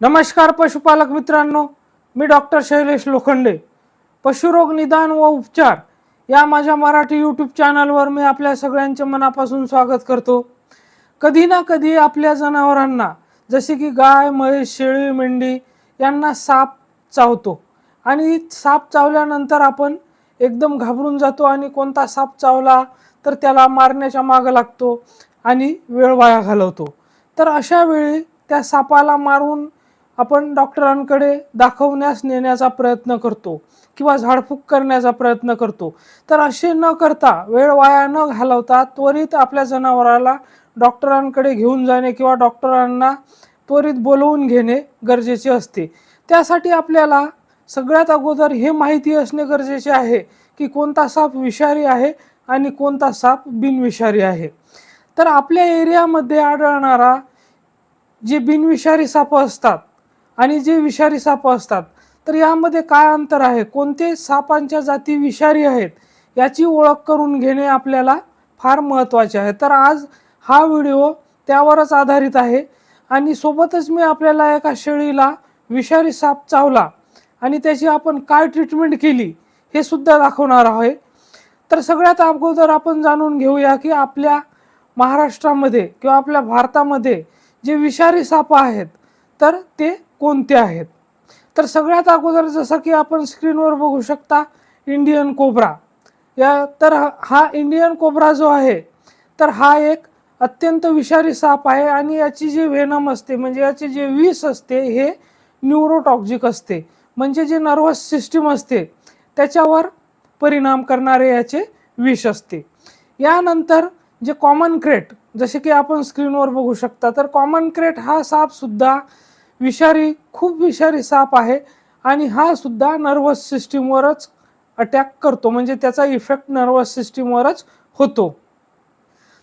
नमस्कार पशुपालक मित्रांनो मी डॉक्टर शैलेश लोखंडे. पशुरोग निदान व उपचार या माझ्या मराठी यूट्यूब चॅनलवर मी आपल्या सगळ्यांचे मनापासून स्वागत करतो. कधी ना कधी आपल्या जनावरांना जसे की गाय म्हैस शेळी मेंढी यांना साप चावतो. आणि साप चावल्यानंतर आपण एकदम घाबरून जातो आणि कोणता साप चावला तर त्याला मारण्याच्या मागं लागतो आणि वेळ वाया घालवतो. तर अशा वेळी त्या सापाला मारून आपण डॉक्टरांकडे दाखवण्यास नेण्याचा प्रयत्न करतो किंवा झाडफूक करण्याचा प्रयत्न करतो. तर असे न करता वेळ वाया न घालवता त्वरित आपल्या जनावराला डॉक्टरांकडे घेऊन जाणे किंवा डॉक्टरांना त्वरित बोलवून घेणे गरजेचे असते. त्यासाठी आपल्याला सगळ्यात अगोदर हे माहिती असणे गरजेचे आहे की कोणता साप विषारी आहे आणि कोणता साप बिनविषारी आहे. तर आपल्या एरियामध्ये आढळणारा जे बिनविषारी साप असतात आणि जे विषारी साप असतात तर यामध्ये काय अंतर आहे? कोणते सापांच्या जाती विषारी आहेत? याची ओळख करून घेणे आपल्याला फार महत्त्वाचे आहे. तर आज हा व्हिडिओ त्यावरच आधारित आहे आणि सोबतच मी आपल्याला एका शेळीला विषारी साप चावला आणि त्याची आपण काय ट्रीटमेंट केली हे सुद्धा दाखवणार आहे. तर सगळ्यात अगोदर आपण जाणून घेऊया की आपल्या महाराष्ट्रामध्ये किंवा आपल्या भारतामध्ये जे विषारी साप आहेत तर ते कोणते आहेत? तर सगळ्यात अगोदर जसं की आपण स्क्रीनवर बघू शकता इंडियन कोबरा. या तर हा इंडियन कोबरा जो आहे तर हा एक अत्यंत विषारी साप आहे आणि याची जी व्हेनम असते म्हणजे याची जे विष असते हे न्यूरोटॉक्झिक असते. म्हणजे जे नर्वस सिस्टीम असते त्याच्यावर परिणाम करणारे याचे विष असते. यानंतर जे कॉमन क्रेट जसे की आपण स्क्रीनवर बघू शकता तर कॉमन क्रेट हा साप सुद्धा विषारी खूप विषारी साप आहे आणि हा सुद्धा नर्वस सिस्टीमवरच अटॅक करतो. म्हणजे त्याचा इफेक्ट नर्वस सिस्टीमवरच होतो.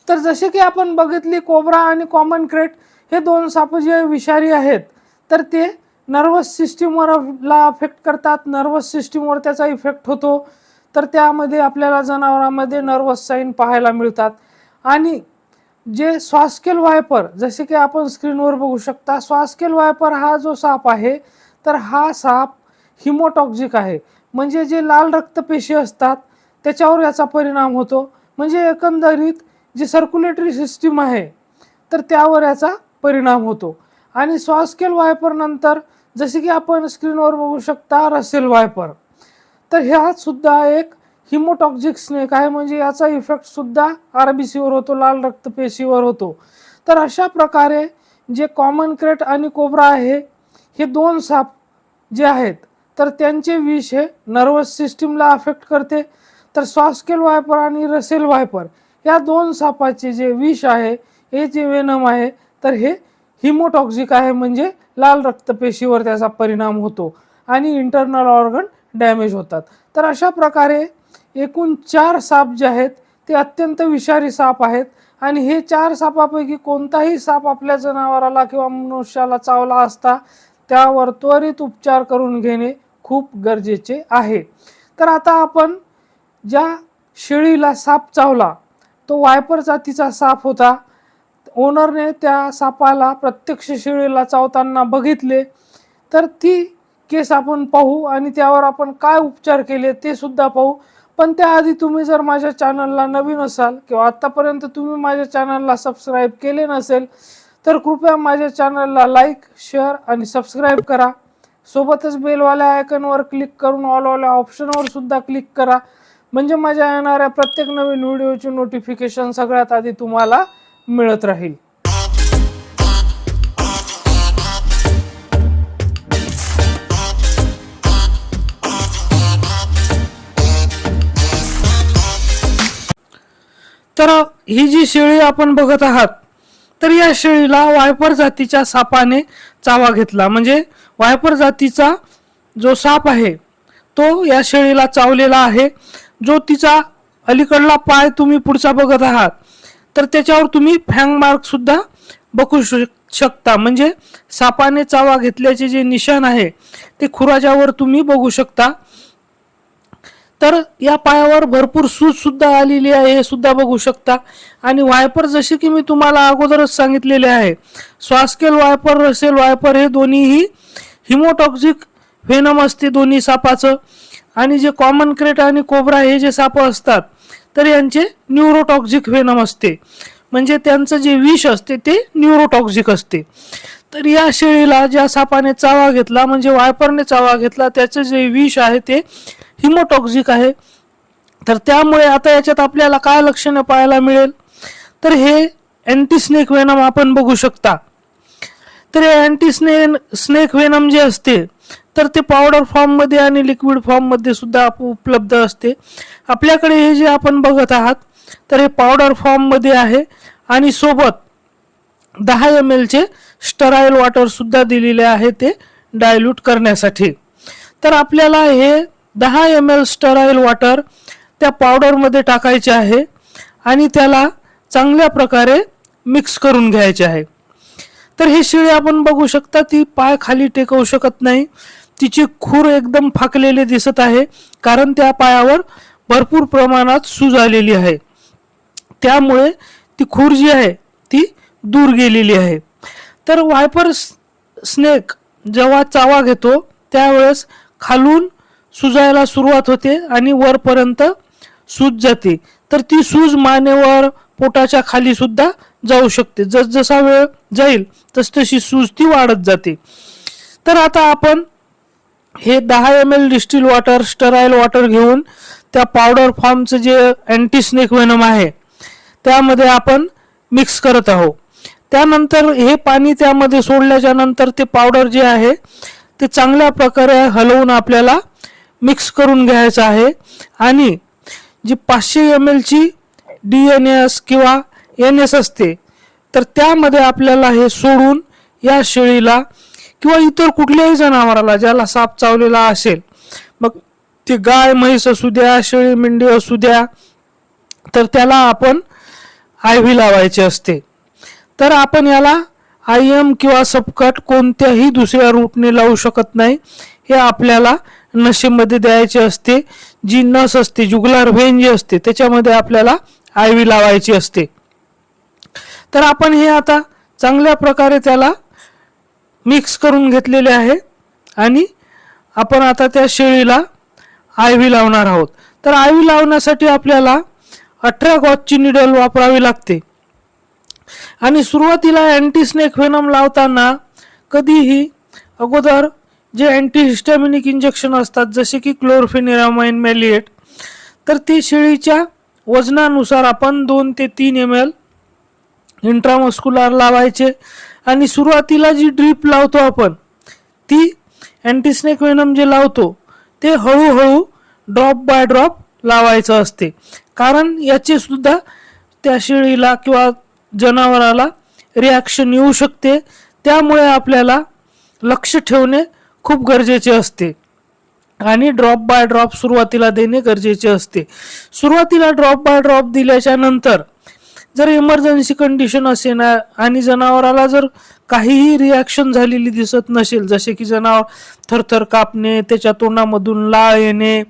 तर जसे की आपण बघितली कोबरा आणि कॉमन क्रेट हे दोन साप जे विषारी आहेत तर ते नर्वस सिस्टीमवरला अफेक्ट करतात. नर्वस सिस्टीमवर त्याचा इफेक्ट होतो. तर त्यामध्ये आपल्याला जनावरांमध्ये नर्वस साईन पाहायला मिळतात. आणि जे स्वास्केल वायपर जसे की आपण स्क्रीनवर बघू शकता स्वास्केल वायपर हा जो साप आहे तर हा साप हिमोटॉक्झिक आहे. म्हणजे जे लाल रक्तपेशी असतात त्याच्यावर याचा परिणाम होतो. म्हणजे एकंदरीत जी सर्क्युलेटरी सिस्टीम आहे तर त्यावर याचा परिणाम होतो. आणि स्वास्केल वायपर नंतर जसे की आपण स्क्रीनवर बघू शकता रसेल वायपर तर ह्या सुद्धा एक हिमोटॉक्झिक स्नेक आहे म्हणजे याचा इफेक्ट सुद्धा आर बी सीवर होतो लाल रक्तपेशीवर होतो. तर अशा प्रकारे जे कॉमन क्रेट आणि कोब्रा आहे हे दोन साप जे आहेत तर त्यांचे विष हे नर्वस सिस्टीमला अफेक्ट करते. तर स्वास्केल वायपर आणि रसेल वायपर या दोन सापाचे जे विष आहे हे जे वेनम आहे तर हे हिमोटॉक्झिक आहे म्हणजे लाल रक्तपेशीवर त्याचा परिणाम होतो आणि इंटरनल ऑर्गन डॅमेज होतात. तर अशा प्रकारे एकूण चार साप जे आहेत ते अत्यंत विषारी साप आहेत. आणि हे चार सापापैकी कोणताही साप आपल्या जनावराला किंवा मनुष्याला चावला असता त्यावर त्वरित उपचार करून घेणे खूप गरजेचे आहे. तर आता आपण ज्या शेळीला साप चावला तो वायपर जातीचा साप होता. ओनरने त्या सापाला प्रत्यक्ष शेळीला चावताना बघितले. तर ती केस आपण पाहू आणि त्यावर आपण काय उपचार केले ते सुद्धा पाहू. पण त्याआधी तुम्ही जर माझ्या चॅनलला नवीन असाल किंवा आत्तापर्यंत तुम्ही माझ्या चॅनलला सबस्क्राईब केले नसेल तर कृपया माझ्या चॅनलला लाईक शेअर आणि सबस्क्राईब करा. सोबतच बेलवाल्या आयकनवर क्लिक करून ऑलवाल्या ऑप्शनवर सुद्धा क्लिक करा. म्हणजे माझ्या येणाऱ्या प्रत्येक नवीन व्हिडिओची नोटिफिकेशन सगळ्यात आधी तुम्हाला मिळत राहील. तर ही जी शेळी आपण बघत आहात तर या शेळीला वायपर जातीच्या सापाने चावा घेतला. म्हणजे वायपर जातीचा जो साप आहे तो या शेळीला चावलेला आहे. जो तिचा अलीकडला पाय तुम्ही पुढचा बघत आहात तर त्याच्यावर तुम्ही फँग मार्क सुद्धा बघू शकता. म्हणजे सापाने चावा घेतल्याचे जे निशाण आहे ते खुराजावर तुम्ही बघू शकता. तर या पायावर भरपूर सूज सुद्धा आलेली आहे हे सुद्धा बघू शकता. आणि वायपर जसे की मी तुम्हाला अगोदरच सांगितलेले आहे स्वास्केल वायपर रसेल वायपर हे दोन्हीही हिमोटॉक्झिक व्हेनम असते दोन्ही सापाचं. आणि जे कॉमन क्रेट आणि कोबरा हे जे साप असतात तर यांचे न्यूरोटॉक्झिक व्हेनम असते. म्हणजे त्यांचं जे विष असते ते न्यूरोटॉक्झिक असते. तर या शेळीला ज्या सापाने चावा घेतला म्हणजे वायपरने चावा घेतला त्याचं जे विष आहे ते हिमोटॉक्झिक आहे. तर त्यामुळे आता याच्यात आपल्याला काय लक्षणं पाहायला मिळेल? तर हे अँटीस्नेक वेनम आपण बघू शकता. तर हे अँटी स्ने स्नेक वेनम जे असते तर ते पावडर फॉर्ममध्ये आणि लिक्विड फॉर्ममध्ये सुद्धा उपलब्ध असते. आपल्याकडे हे जे आपण बघत आहात तर हे पावडर फॉर्ममध्ये आहे आणि सोबत दहा एम एलचे स्टराईल वॉटरसुद्धा दिलेले आहे ते डायल्यूट करण्यासाठी. तर आपल्याला हे दहा एम एल स्टराईल वॉटर त्या पावडरमध्ये टाकायचे आहे आणि त्याला चांगल्या प्रकारे मिक्स करून घ्यायचे आहे. तर ही शिळी आपण बघू शकता ती पाय खाली टेकवू शकत नाही. तिची खूर एकदम फाकलेली दिसत आहे कारण त्या पायावर भरपूर प्रमाणात सूज आलेली आहे. त्यामुळे ती खूर जी आहे दूर गेलेली आहे. तर वायपर स्नेक जेव्हा चावा घेतो त्यावेळेस खालून सुजायला सुरुवात होते आणि वरपर्यंत सूज जाते. तर ती सूज मानेवर पोटाच्या खाली सुद्धा जाऊ शकते. जसजसा वेळ जाईल तस तशी सूज ती वाढत जाते. तर आता आपण हे दहा M L distil water sterile water घेऊन त्या पावडर फॉर्मचं जे अँटी स्नेक वेनम आहे त्यामध्ये आपण मिक्स करत आहोत. त्यानंतर हे पाणी त्यामध्ये सोडल्याच्या नंतर ते पावडर जे आहे ते चांगल्या प्रकारे हलवून आपल्याला मिक्स करून घ्यायचं आहे. आणि जी पाचशे एम एलची डी एन एस किंवा एन एस असते तर त्यामध्ये आपल्याला हे सोडून या शेळीला किंवा इतर कुठल्याही जनावराला ज्याला साप चावलेला असेल मग ती गाय म्हैस असू द्या शेळी मेंढी असू द्या तर त्याला आपण आय व्ही लावायची असते. तर आपण याला आय एम किंवा सबकट कोणत्याही दुसऱ्या रूटने लावू शकत नाही. हे आपल्याला नशेमध्ये द्यायचे असते. जी नस असते जुगलार व्हेन जी असते त्याच्यामध्ये आपल्याला आय व्ही लावायची असते. तर आपण हे आता चांगल्या प्रकारे त्याला मिक्स करून घेतलेले आहे. आणि आपण आता त्या शेळीला आय व्ही लावणार आहोत. तर आय व्ही लावण्यासाठी आपल्याला अठरा गॉजची निडल वापरावी लागते. आणि सुरुवातीला अँटी स्नेक व्हेनम लावताना कधीही अगोदर जे अँटीहिस्टॅमिनिक इंजेक्शन असतात जसे की क्लोरफेनिरामाइन मॅलिएट तर ते शेळीच्या वजनानुसार आपण दोन ते तीन एम एल इंट्रामस्कुलार लावायचे. आणि सुरुवातीला जी ड्रीप लावतो आपण ती अँटीस्नेक वेनम जे लावतो ते हळूहळू ड्रॉप बाय ड्रॉप लावायचं असते. कारण याचे सुद्धा त्या शेळीला किंवा जनावराला रिॲक्शन येऊ शकते. त्यामुळे आपल्याला लक्ष ठेवणे खूप गरजेचे असते. आणि ड्रॉप बाय ड्रॉप सुरुवातीला देणे गरजेचे असते. सुरुवातीला ड्रॉप बाय ड्रॉप दिल्याच्या नंतर जर इमर्जन्सी कंडिशन असे ना आणि जनावराला जर काहीही रिॲक्शन झालेली दिसत नसेल जसे की जनावर थरथर कापणे त्याच्या तोंडामधून लाळ येणे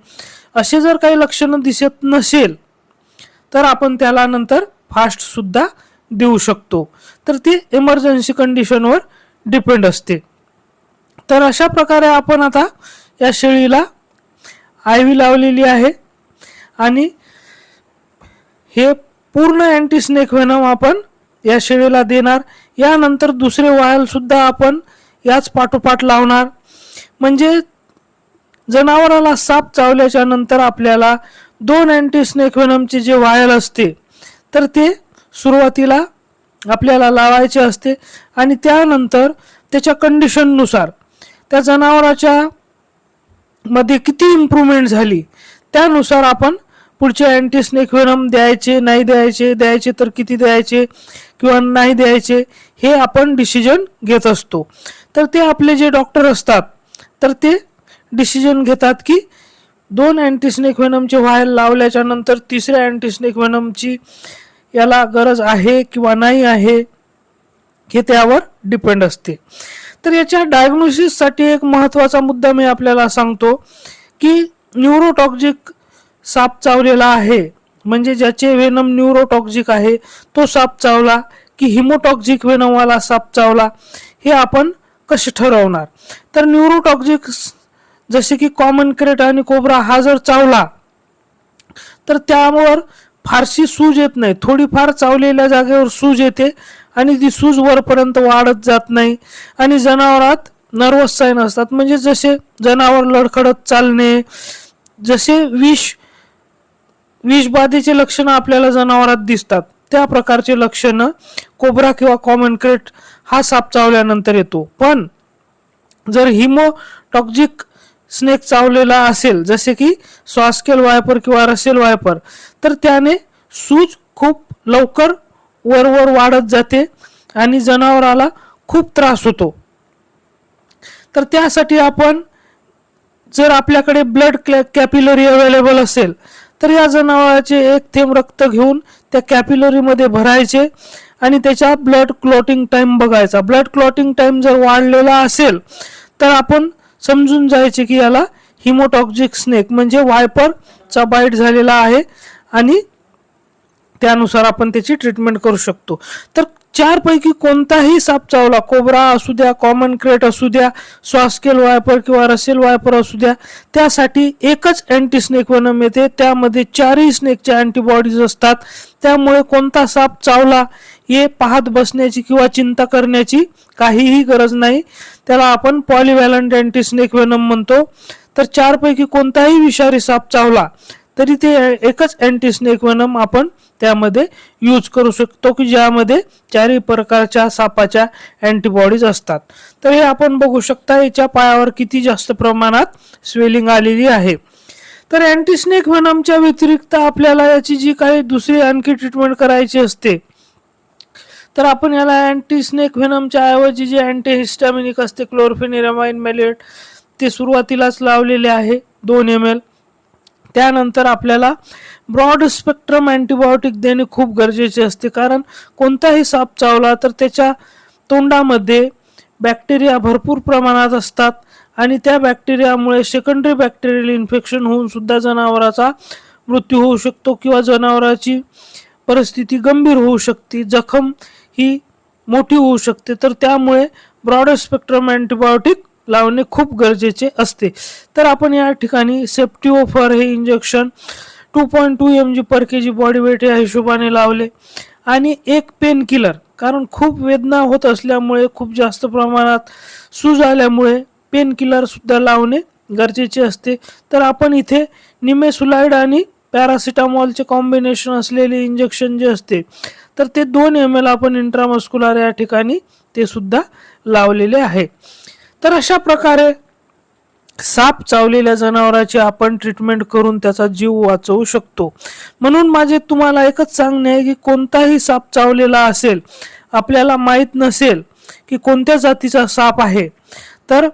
असे जर काही लक्षणं दिसत नसेल तर आपण त्याला नंतर फास्टसुद्धा देऊ शकतो. तर ते इमर्जन्सी कंडिशनवर डिपेंड असते. तर अशा प्रकारे आपण आता या शेळीला आय व्ही लावलेली आहे. आणि हे पूर्ण अँटी स्नेक व्हेनम आपण या शेळीला देणार. यानंतर दुसरे वायलसुद्धा आपण याच पाठोपाठ लावणार. म्हणजे जनावराला साप चावल्याच्या नंतर आपल्याला दोन अँटी स्नेक व्हेनमचे जे वायल असते तर ते सुरुवातीला आपल्याला लावायचे असते आणि त्यानंतर त्याच्या कंडिशननुसार त्या जनावराच्या मध्ये किती इम्प्रूव्हमेंट झाली त्यानुसार आपण पुढचे अँटीस्नेक व्हेनम द्यायचे नाही द्यायचे द्यायचे तर किती द्यायचे किंवा नाही द्यायचे हे आपण डिसिजन घेत असतो. तर ते आपले जे डॉक्टर असतात तर ते डिसिजन घेतात की दोन अँटीस्नेक व्हेनमचे व्हायल लावल्याच्या नंतर तिसऱ्या अँटीस्नेक व्हेनमची याला गरज आहे किंवा नाही आहे हे त्यावर डिपेंड असते. तर याच्या डायग्नोसिससाठी एक महत्त्वाचा मुद्दा मी आपल्याला सांगतो की न्यूरोटॉक्झिक साप चावलेला आहे. म्हणजे ज्याचे वेनम न्यूरोटॉक्झिक आहे तो साप चावला की हिमोटॉक्झिक वेनमवाला साप चावला हे आपण कसे ठरवणार? तर न्यूरोटॉक्झिक जसे की कॉमन क्रेट आणि कोबरा हा जर चावला तर त्यावर फारशी सूज येत नाही. थोडीफार चावलेल्या जागेवर सूज येते आणि ती सूज वरपर्यंत वाढत जात नाही. आणि जनावरात नर्वस साईन असतात. म्हणजे जसे जनावर लडखडत चालणे जसे विष विषबाधेचे लक्षणं आपल्याला जनावरात दिसतात. त्या प्रकारचे लक्षणं कोबरा किंवा कॉमन क्रेट हा साप चावल्यानंतर येतो. पण जर हिमोटॉक्झिक स्नेक चावलेला असेल जसे की स्वास्केल वायपर किंवा रसेल वायपर तर त्याने सूज खूप लवकर वरवर वाढत जाते आणि जनावराला खूप त्रास होतो. तर त्यासाठी आपण जर आपल्याकडे ब्लड कॅपिलरी अवेलेबल असेल तर या जनावराचे एक थेंब रक्त घेऊन त्या कॅपिलरीमध्ये भरायचे आणि त्याचा ब्लड क्लॉटिंग टाईम बघायचा. ब्लड क्लॉटिंग टाईम जर वाढलेला असेल तर आपण समजून जायचे की याला हिमोटॉक्झिक स्नेक म्हणजे वायपरचा बाईट झालेला आहे आणि त्यानुसार आपण त्याची ट्रीटमेंट करू शकतो. तर चार पैकी कोणताही साप चावला. कोबरा असू द्या कॉमन क्रेट असू द्या स्वास्केल वायपर किंवा रसेल वायपर असू द्या त्यासाठी एकच अँटी स्नेक वनम येते. त्यामध्ये चारही स्नेकच्या अँटीबॉडीज असतात. त्यामुळे कोणता साप चावला हे पाहत बसण्याची किंवा चिंता करण्याची काहीही गरज नाही. त्याला आपण पॉलिव्हॅलंट अँटी स्नेक वेनम म्हणतो. तर चारपैकी कोणताही विषारी साप चावला तरी ते एकच अँटी स्नेक वेनम आपण त्यामध्ये यूज करू शकतो की ज्यामध्ये चारही प्रकारच्या सापाच्या अँटीबॉडीज असतात. तर हे आपण बघू शकता याच्या पायावर किती जास्त प्रमाणात स्वेलिंग आलेली आहे. तर अँटी स्नेक वेनमच्या व्यतिरिक्त आपल्याला याची जी काही दुसरी आणखी ट्रीटमेंट करायची असते तर आपण याला अँटी स्नेक व्हेनमच्या ऐवजी जे अँटी हिस्टॅमिनिक असते क्लोरफेनिरामाइन मेलेट ते सुरुवातीलाच लावलेले आहे दोन एम एल त्यानंतर आपल्याला ब्रॉड स्पेक्ट्रम अँटीबायोटिक देणे खूप गरजेचे असते. कारण कोणताही साप चावला तर त्याच्या तोंडामध्ये बॅक्टेरिया भरपूर प्रमाणात असतात आणि त्या बॅक्टेरियामुळे सेकंडरी बॅक्टेरियल इन्फेक्शन होऊन सुद्धा जनावराचा मृत्यू होऊ शकतो किंवा जनावराची परिस्थिती गंभीर होऊ शकते जखम ही मोठी होऊ शकते. तर त्यामुळे ब्रॉड स्पेक्ट्रम अँटीबायोटिक लावणे खूप गरजेचे असते. तर आपण या ठिकाणी सेप्टिओफर हे injection two point two M G per K G body weight या हिशोबाने लावले. आणि एक पेन किलर कारण खूप वेदना होत असल्यामुळे खूप जास्त प्रमाणात सूज आल्यामुळे पेन किलरसुद्धा लावणे गरजेचे असते. तर आपण इथे निमेसुलाइड आणि पॅरासिटामॉलचे कॉम्बिनेशन असलेले इंजेक्शन जे असते तर ते दोन एम एल आपण इंट्रामस्कुलर या ठिकाणी ते सुद्धा लावलेले आहे. तर अशा प्रकारे साप चावलेल्या जनावराची आपण ट्रीटमेंट करून त्याचा जीव वाचवू शकतो. म्हणून माझे तुम्हाला एकच सांगणे आहे की कोणताही साप चावलेला असेल आपल्याला माहीत नसेल की कोणत्या जातीचा साप आहे. तर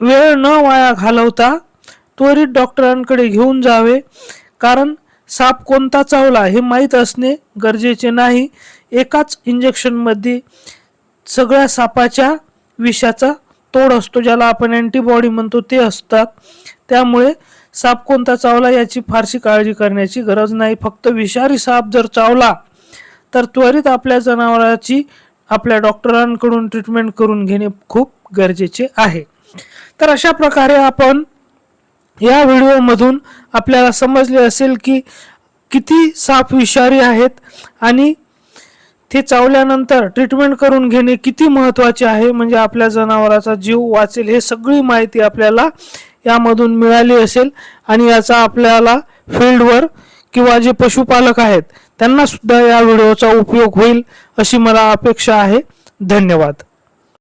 वेळ न वाया घालवता त्वरित डॉक्टरांकडे घेऊन जावे. कारण साप कोणता चावला हे माहीत असणे गरजेचे नाही. एकाच इंजेक्शनमध्ये सगळ्या सापाच्या विषाचा तोड असतो ज्याला आपण अँटीबॉडी म्हणतो ते असतात. त्यामुळे साप कोणता चावला याची फारशी काळजी करण्याची गरज नाही. फक्त विषारी साप जर चावला तर त्वरित आपल्या जनावराची आपल्या डॉक्टरांकडून ट्रीटमेंट करून घेणे खूप गरजेचे आहे. तर अशा प्रकारे आपण या व्हिडिओमधून आपल्याला समजले असेल की किती साप विषारी आहेत आणि ते चावल्यानंतर ट्रीटमेंट करून घेणे किती महत्त्वाचे आहे? म्हणजे आपल्या जनावराचा जीव वाचेल हे सगळी माहिती आपल्याला यामधून मिळाली असेल. आणि याचा आपल्याला फील्डवर किंवा जे पशुपालक आहेत त्यांना सुद्धा या व्हिडिओचा उपयोग होईल अशी मला अपेक्षा आहे. धन्यवाद.